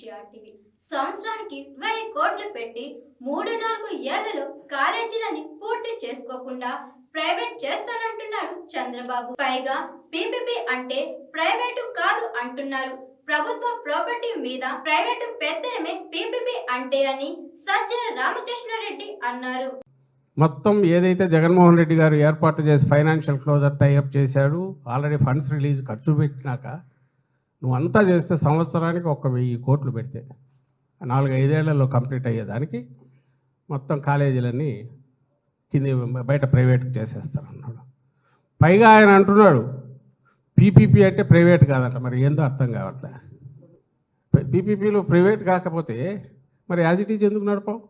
GRTV. సంవత్సరానికి వెయ్యి కోట్లు పెట్టి మూడు నాలుగు ఏళ్ళలో కాలేజీలని పూర్తి చేసుకోకుండా ప్రైవేట్ చేస్తానంటున్నాడు చంద్రబాబు. పైగా పీపీపీ అంటే ప్రైవేటు కాదు అంటున్నారు. ప్రభుత్వ ప్రాపర్టీ మీద ప్రైవేటు పెత్తనమే పీపీపీ అంటే అని సజ్జన రామకృష్ణారెడ్డి అన్నారు. మొత్తం ఏదైతే జగన్మోహన్ రెడ్డి గారు ఏర్పాటు చేసి ఫైనాన్షియల్ క్లోజర్ టైఅప్ చేశాడు ఆల్రెడీ ఫండ్స్ రిలీజ్ ఖర్చు పెట్టినాక నువ్వు అంతా చేస్తే సంవత్సరానికి ఒక వెయ్యి కోట్లు పెడితే నాలుగు ఐదేళ్ళలో కంప్లీట్ అయ్యేదానికి మొత్తం కాలేజీలన్నీ కింది బయట ప్రైవేట్కి చేసేస్తారన్నాడు. పైగా ఆయన అంటున్నాడు పీపీపీ అంటే ప్రైవేట్ కాదంట మరి ఏందో అర్థం కావట్లే. పీపీపీలు ప్రైవేట్ కాకపోతే మరి యాజ్ ఇట్ ఈజ్ ఎందుకు నడపం?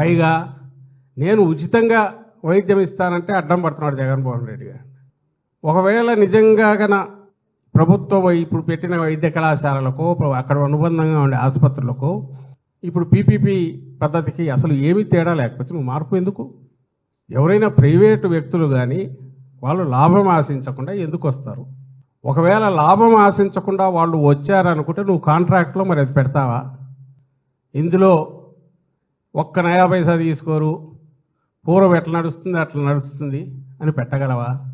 పైగా నేను ఉచితంగా వైద్యం ఇస్తానంటే అడ్డం పడుతున్నాడు జగన్మోహన్ రెడ్డి గారు. ఒకవేళ నిజంగా కన ప్రభుత్వ ఇప్పుడు పెట్టిన వైద్య కళాశాలలకు ప్ర- అక్కడ అనుబంధంగా ఉండే ఆసుపత్రులకు ఇప్పుడు పీపీపీ పద్ధతికి అసలు ఏమీ తేడా లేకపోతే నువ్వు మార్పు ఎందుకు? ఎవరైనా ప్రైవేటు వ్యక్తులు కానీ వాళ్ళు లాభం ఆశించకుండా ఎందుకు వస్తారు? ఒకవేళ లాభం ఆశించకుండా వాళ్ళు వచ్చారనుకుంటే నువ్వు కాంట్రాక్ట్లో మరి అది పెడతావా? ఇందులో ఒక్క నయా పైసా తీసుకోరు పూర్వం ఎట్లా నడుస్తుంది అట్లా నడుస్తుంది అని పెట్టగలవా?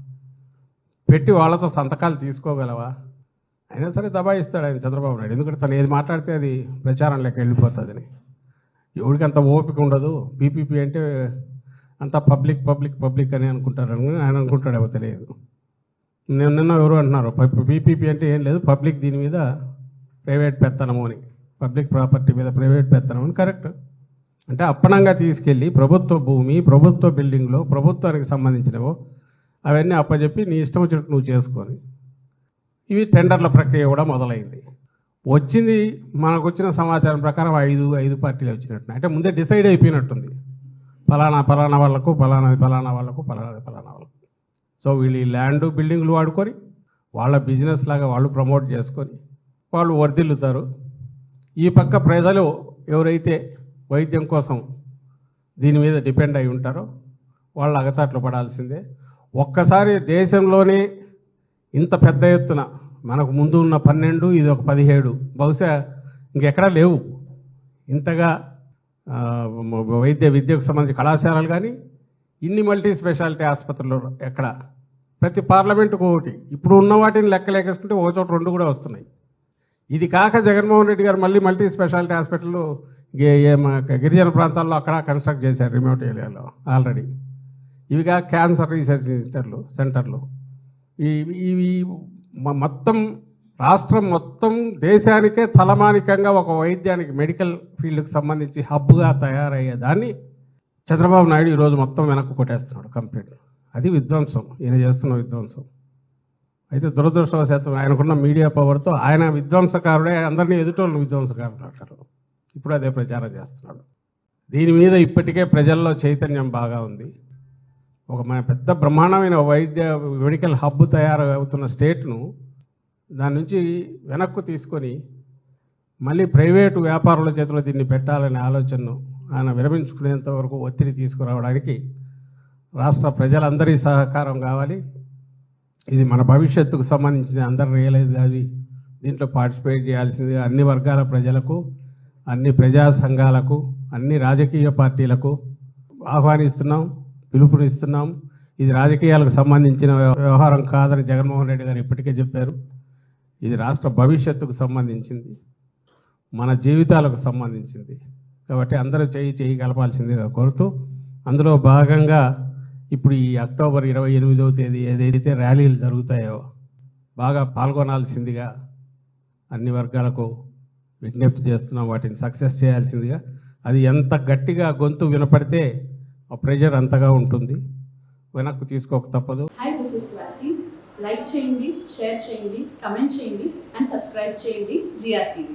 పెట్టి వాళ్ళతో సంతకాలు తీసుకోగలవా? అయినా సరే దబాయిస్తాడు ఆయన చంద్రబాబు నాయుడు. ఎందుకంటే తను ఏది మాట్లాడితే అది ప్రచారం లెక్క వెళ్ళిపోతుందని. ఎవరికి అంత ఓపిక ఉండదు. పీపీపీ అంటే అంత పబ్లిక్ పబ్లిక్ పబ్లిక్ అని అనుకుంటారు ఆయన అనుకుంటాడేమో తెలియదు. నేను నిన్న ఎవరు అంటున్నారు? పీపీపీ అంటే ఏం లేదు. పబ్లిక్ దీని మీద ప్రైవేట్ పెత్తనము అని. పబ్లిక్ ప్రాపర్టీ మీద ప్రైవేట్ పెత్తనం అని కరెక్ట్. అంటే అప్పనంగా తీసుకెళ్ళి ప్రభుత్వ భూమి ప్రభుత్వ బిల్డింగ్లో ప్రభుత్వానికి సంబంధించినవో అవన్నీ అప్పచెప్పి నీ ఇష్టం వచ్చినట్టు నువ్వు చేసుకొని. ఇవి టెండర్ల ప్రక్రియ కూడా మొదలైంది. వచ్చింది మనకు వచ్చిన సమాచారం ప్రకారం ఐదు ఐదు పార్టీలు వచ్చినట్టు అంటే ముందే డిసైడ్ అయిపోయినట్టుంది. ఫలానా ఫలానా వాళ్ళకు ఫలానా ఫలానా వాళ్ళకు ఫలానా ఫలానా వాళ్ళకు. సో వీళ్ళు ఈ ల్యాండ్ బిల్డింగ్లు వాడుకొని వాళ్ళ బిజినెస్ లాగా వాళ్ళు ప్రమోట్ చేసుకొని వాళ్ళు వర్ధిల్లుతారు. ఈ పక్క ప్రజలు ఎవరైతే వైద్యం కోసం దీని మీద డిపెండ్ అయి ఉంటారో వాళ్ళు అగచాట్లు పడాల్సిందే. ఒక్కసారి దేశంలోనే ఇంత పెద్ద ఎత్తున మనకు ముందు ఉన్న పన్నెండు ఇది ఒక పదిహేడు. బహుశా ఇంకెక్కడా లేవు. ఇంతగా వైద్య విద్యకు సంబంధించి కళాశాలలు కానీ ఇన్ని మల్టీ స్పెషాలిటీ ఆసుపత్రులు ఎక్కడ? ప్రతి పార్లమెంటుకు ఒకటి. ఇప్పుడు ఉన్న వాటిని లెక్క లేకేసుకుంటే ఒక చోట రెండు కూడా వస్తున్నాయి. ఇది కాక జగన్మోహన్ రెడ్డి గారు మళ్ళీ మల్టీ స్పెషాలిటీ హాస్పిటల్ గిరిజన ప్రాంతాల్లో అక్కడ కన్స్ట్రక్ట్ చేశారు రిమోట్ ఏరియాలో ఆల్రెడీ. ఇవిగా క్యాన్సర్ రీసెర్చ్ సెంటర్లు సెంటర్లు. ఈ ఇవి మొత్తం రాష్ట్రం మొత్తం దేశానికే తలమానికంగా ఒక వైద్యానికి మెడికల్ ఫీల్డ్కి సంబంధించి హబ్గా తయారయ్యే దాన్ని చంద్రబాబు నాయుడు ఈరోజు మొత్తం వెనక్కు కొట్టేస్తున్నాడు కంప్లీట్ అది విధ్వంసం. ఈయన చేస్తున్న విధ్వంసం. అయితే దురదృష్టవశాతం ఆయనకున్న మీడియా పవర్తో ఆయన విధ్వంసకారుడే అందరినీ ఎదుటోళ్ళు విధ్వంసకారులు అంటారు. ఇప్పుడు అదే ప్రచారం చేస్తున్నాడు. దీని మీద ఇప్పటికే ప్రజల్లో చైతన్యం బాగా ఉంది. ఒక మన పెద్ద బ్రహ్మాండమైన వైద్య మెడికల్ హబ్ తయారు అవుతున్న స్టేట్ను దాని నుంచి వెనక్కు తీసుకొని మళ్ళీ ప్రైవేటు వ్యాపారుల చేతిలో దీన్ని పెట్టాలనే ఆలోచనను ఆయన విరమించుకునేంత వరకు ఒత్తిడి తీసుకురావడానికి రాష్ట్ర ప్రజలందరి సహకారం కావాలి. ఇది మన భవిష్యత్తుకు సంబంధించింది అందరూ రియలైజ్ కావి దీంట్లో పార్టిసిపేట్ చేయాల్సింది అన్ని వర్గాల ప్రజలకు అన్ని ప్రజా సంఘాలకు అన్ని రాజకీయ పార్టీలకు ఆహ్వానిస్తున్నాం. పిలుపునిస్తున్నాం. ఇది రాజకీయాలకు సంబంధించిన వ్యవహారం కాదని జగన్మోహన్ రెడ్డి గారు ఇప్పటికే చెప్పారు. ఇది రాష్ట్ర భవిష్యత్తుకు సంబంధించింది. మన జీవితాలకు సంబంధించింది. కాబట్టి అందరూ చేయి చేయి కలపాల్సిందిగా కోరుతూ అందులో భాగంగా ఇప్పుడు ఈ అక్టోబర్ ఇరవై ఎనిమిదవ తేదీ ఏదైతే ర్యాలీలు జరుగుతాయో బాగా పాల్గొనాల్సిందిగా అన్ని వర్గాలకు విజ్ఞప్తి చేస్తున్నాం. వాటిని సక్సెస్ చేయాల్సిందిగా. అది ఎంత గట్టిగా గొంతు వినపడితే ఆ ప్రెషర్ అంతగా ఉంటుంది. వెనక్కు తీసుకోక తప్పదు. Hi this is Swathi like చేయండి షేర్ చేయండి కమెంట్ చేయండి అండ్ సబ్స్క్రైబ్ చేయండి జిఆర్టీవీ